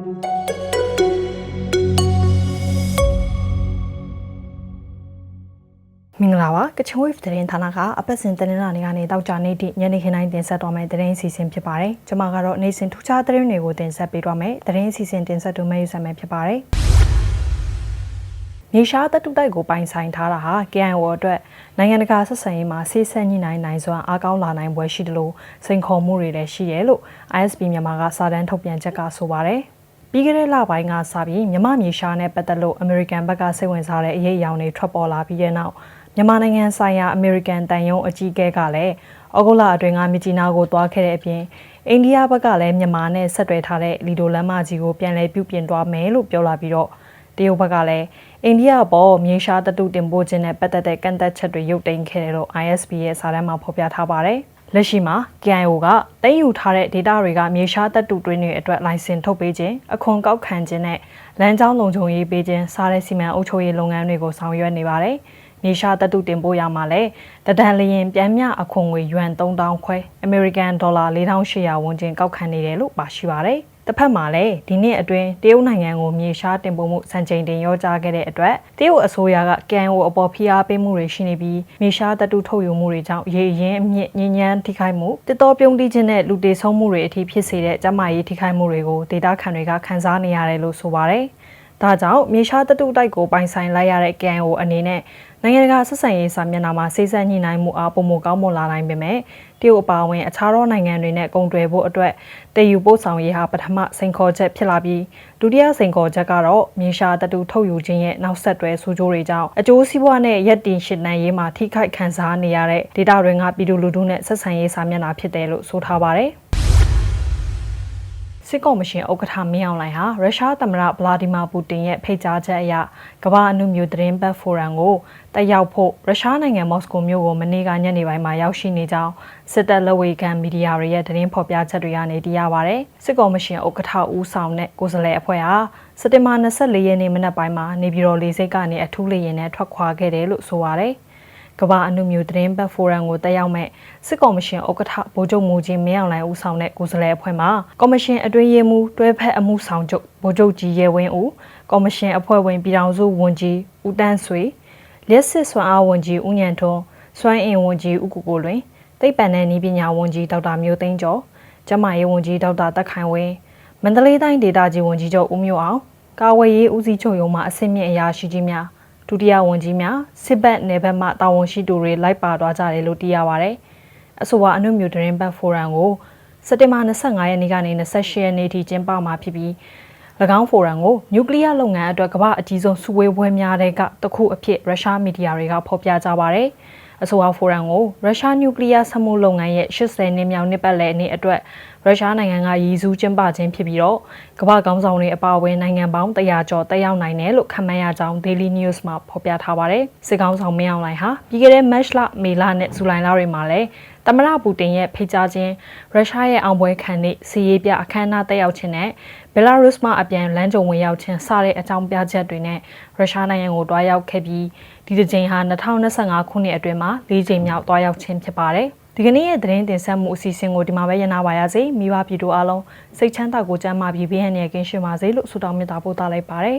မင်္ဂလာပါကချင် wave သတင်းဌာနကအပတ်စဉ်သတင်းလာနေကနေတောက်ကြနေသည့်ညနေခင်းတိုင်းတင်ဆက်တော်မယ့်သတင်းအစီအစဉ်ဖြစ်ပါတယ်။ကျွန်မကတော့နေ့စဉ်ထူးခြားသတင်းတွေကိုတင်ဆက်ပေးတော့မယ်။သတင်းအစီအစဉ်တင်ဆက်သူမဲယူဆမယ်ဖြစ်ပါတယ်။မြေရှားတပ်တုတိုက်ကိုပိုင်ဆိုင်ထားတာဟာ KIO အတွက်နိုင်ငံတကာဆက်ဆံရေးမှာဆေးဆက်ညှိနှိုင်းနိုင်စွမ်းအားကောင်းလာနိုင်ပွဲရှိတယ်လို့စိန်ခေါ်မှုတွေလည်းရှိတယ်လို့ ISP မြန်မာကစာတမ်းထုတ်ပြန်ချက်ကဆိုပါတယ်။ ပြီးခဲ့တဲ့လပိုင်းကစပြီးမြမမြေရှားနဲ့ပတ်သက်လို့ American ဘက်ကစိတ်ဝင်စားတဲ့အရေးအယောင်တွေထွက်ပေါ်လာပြီးတဲ့နောက်မြန်မာနိုင်ငံဆိုင်ရာ American တန်ယုံအကြီးအကဲကလည်းဩဂုတ်လအတွင်းကမြကြီးနားကိုတွားခဲ့တဲ့အပြင်အိန္ဒိယဘက်ကလည်းမြန်မာနဲ့ဆက်သွယ်ထားတဲ့လီဒိုလမ်းမကြီးကိုပြန်လည်ပြုပြင်သွားမယ်လို့ပြောလာပြီးတော့တရုတ်ဘက်ကလည်းအိန္ဒိယပေါ်မြေရှားတတုတင်ပို့ခြင်းနဲ့ပတ်သက်တဲ့ကန့်သက်ချက်တွေရုပ်သိမ်းခဲ့တယ်လို့ ISP ရဲ့စာတမ်းမှာဖော်ပြထားပါတယ်။ လက်ရှိမှာ KIO ကတင်ယူထားတဲ့ data တွေကမြေရှားတပ်တုတွင်းတွေအတွက် license ထုတ်ပေးခြင်းအခွန်ကောက်ခံခြင်းနဲ့လမ်းကြောင်းလုံခြုံရေးပေးခြင်းစားတဲ့စီမံအုပ်ချုပ်ရေးလုပ်ငန်းတွေကိုဆောင်ရွက်နေပါတယ်။ မြေရှားတပ်တုတင်ပို့ရမှာလဲတဒန်လျင်ပြန်မြအခွန်ငွေယွမ်3000ခွဲ American Dollar 4800ဝန်းကျင်ကောက်ခံနေတယ်လို့ပါရှိပါတယ်။တစ်ဖက်မှာလည်းဒီနှစ်အတွင်းတရုတ်နိုင်ငံကိုမြေရှားတင်ပို့မှုစံချိန်တင်ရောကြားခဲ့တဲ့အတွက်တရုတ်အစိုးရက KNO အပေါ်ဖိအားပေးမှုတွေရှိနေပြီးမြေရှားတပ်တုထုတ်ယူမှုတွေကြောင့်ရေရင်အမြင့်ညဉ့်ညမ်းထိခိုက်မှုတစ်တော်ပြုံးတိခြင်းနဲ့လူတေဆုံးမှုတွေအထိဖြစ်စေတဲ့ကျန်းမာရေးထိခိုက်မှုတွေကိုဒေတာခန်တွေကခန်းစားနေရတယ်လို့ဆိုပါတယ်။ ဒါကြောင့်မြေရှားတတုတိုက်ကိုပိုင်ဆိုင်လိုက်ရတဲ့ KNO အနေနဲ့နိုင်ငံတကာဆက်ဆံရေးစာမျက်နှာမှာစိစက်ညှိနှိုင်းမှုအားပုံမကောင်းမွန်လာနိုင်ပေမဲ့တရုတ်အပါအဝင်အခြားသောနိုင်ငံတွေနဲ့ကုန်သွယ်ဖို့အတွက်တည်ယူပို့ဆောင်ရေးဟာပထမစိန်ခေါ်ချက်ဖြစ်လာပြီးဒုတိယစိန်ခေါ်ချက်ကတော့မြေရှားတတူထုတ်ယူခြင်းရဲ့နောက်ဆက်တွဲဆိုးကျိုးတွေကြောင့်အကျိုးစီးပွားနဲ့ရက်တင်ရှင်နှံရေးမှာထိခိုက်ခံစားနေရတဲ့ဒေတာတွေကပြည်သူလူထုနဲ့ဆက်ဆံရေးစာမျက်နှာဖြစ်တယ်လို့ဆိုထားပါတယ်။ စစ်ကော်မရှင်ဥက္ကဋ္ဌမင်းအောင်လှိုင်ဟာရုရှားသမ္မတဗလာဒီမာပူတင်ရဲ့ဖိတ်ကြားချက်အရကမ္ဘာအနုမျိုးသတင်းပတ်ဖိုရမ်ကိုတက်ရောက်ဖို့ရုရှားနိုင်ငံမော်စကိုမြို့ကိုမနေ့ကညနေပိုင်းမှာရောက်ရှိနေကြောင်းစစ်တပ်လက်ဝေခံမီဒီယာတွေရဲ့သတင်းဖော်ပြချက်တွေကနေသိရပါဗျ။စစ်ကော်မရှင်ဥက္ကဋ္ဌဦးဆောင်တဲ့ကိုယ်စားလှယ်အဖွဲ့ဟာစက်တင်ဘာ24ရက်နေ့မနက်ပိုင်းမှာနေပြည်တော်လေဆိပ်ကနေအထူးလေယာဉ်နဲ့ထွက်ခွာခဲ့တယ်လို့ဆိုပါတယ်။ ကမ္ဘာအနုမျိုးသတင်းပတ်ဖိုရမ်ကိုတက်ရောက်မဲ့စစ်ကော်မရှင်ဥက္ကဋ္ဌဗိုလ်ချုပ်မူကြီးမင်းအောင်လှိုင်ဦးဆောင်တဲ့ကိုယ်စားလှယ်အဖွဲ့မှကော်မရှင်အတွင်းရေးမှူးတွဲဖက်အမှုဆောင်ချုပ်ဗိုလ်ချုပ်ကြီးရဲဝင်းဦးကော်မရှင်အဖွဲ့ဝင်ပြည်ထောင်စုဝန်ကြီးဦးတန်းဆွေလျက်စစ်စွမ်းအားဝန်ကြီးဦးညံထွန်းစွမ်းအင်ဝန်ကြီးဦးကိုကိုလွင်သိပ္ပံနဲ့နည်းပညာဝန်ကြီးဒေါက်တာမျိုးသိန်းကျော်ကျန်းမာရေးဝန်ကြီးဒေါက်တာတက်ခိုင်ဝင်းမန္တလေးတိုင်းဒေသကြီးဝန်ကြီးချုပ်ဦးမျိုးအောင်ကာဝေးရေးဦးစီးချုပ်ရုံးမှအဆင့်မြင့်အရာရှိကြီးများ ဒုတိယဝန်ကြီးများစစ်ဘက်နယ်ဘက်မှတာဝန်ရှိသူတွေလိုက်ပါသွားကြတယ်လို့သိရပါဗျ။အဆိုပါအနုမြူဒရင်ဘတ်ဖိုရမ်ကိုစက်တင်ဘာ25ရက်နေ့ကနေ28ရက်နေ့ထိကျင်းပမှာဖြစ်ပြီး၎င်းဖိုရမ်ကိုနျူကလ িয়ার လုပ်ငန်းအတွက်ကမ္ဘာအကြီးဆုံးစုဝေးပွဲများတဲ့ကတစ်ခုအဖြစ်ရုရှားမီဒီယာတွေကဖော်ပြကြပါဗျ။ အဆိုပါဖိုရမ်ကိုရုရှားနျူကလ িয়ার စက်မှုလုပ်ငန်းရဲ့80နှစ်မြောက်နှစ်ပတ်လည်နေ့အတွက်ရုရှားနိုင်ငံကရည်စူးကျင်းပခြင်းဖြစ်ပြီးတော့ကမ္ဘာကောင်းဆောင်တွေအပါအဝင်နိုင်ငံပေါင်း100ကျော်တက်ရောက်နိုင်တယ်လို့ခန့်မှန်းရကြောင်း Daily News မှာဖော်ပြထားပါတယ်။စစ်ကောင်းဆောင်မင်းအောင်လှိုင်ဟာပြီးခဲ့တဲ့ March လမေလနဲ့ဇူလိုင်လတွေမှာလည်း သမ္မတပူတင်ရဲ့ဖိတ်ကြားခြင်းရုရှားရဲ့အောင်ပွဲခံတဲ့စီးရေးပြအခမ်းအနားတက်ရောက်ခြင်းနဲ့ဘယ်လာရုစ်မှအပြန်လမ်းကြုံဝင်ရောက်ခြင်းစတဲ့အကြောင်းပြချက်တွေနဲ့ရုရှားနိုင်ငံကိုတွားရောက်ခဲ့ပြီးဒီတစ်ကြိမ်ဟာ2025ခုနှစ်အတွင်းမှာ၄ကြိမ်မြောက်တွားရောက်ခြင်းဖြစ်ပါတယ်။ဒီကနေ့ရဲ့သတင်းတင်ဆက်မှုအစီအစဉ်ကိုဒီမှာပဲရနာပါရစေမိဘပြည်သူအားလုံးစိတ်ချမ်းသာကိုကြမ်းမာပြီးဘေးရန်ရကင်းရှင်းပါစေလို့ဆုတောင်းမေတ္တာပို့သလိုက်ပါတယ်